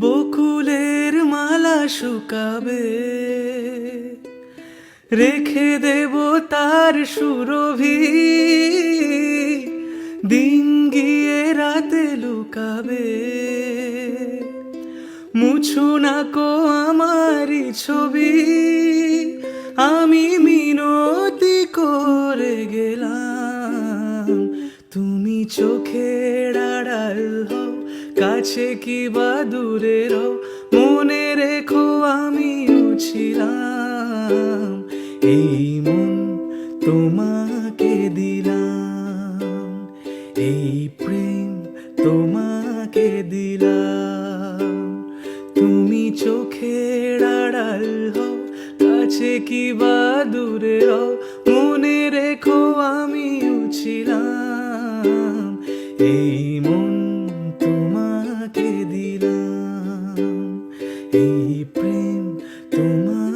বকুলের মালা শুকাবে। রেখে দেব তার সুরভি। দিন গিয়ে রাতে লুকাবে। মুছু না কো আমারি ছবি। আমি মিনতি করে গেলাম। তুমি চোখের আড়াল হও। কাছে কি বা দূরে মনে রেখো আমিও ছিলাম। এই মন তোমাকে দিলাম। এই প্রেম তোমাকে দিলাম। তুমি চোখের আড়াল হও, কাছে কি বা দূরে মনে রেখো আমিও ছিলাম। এই এই প্রেম তোমাকে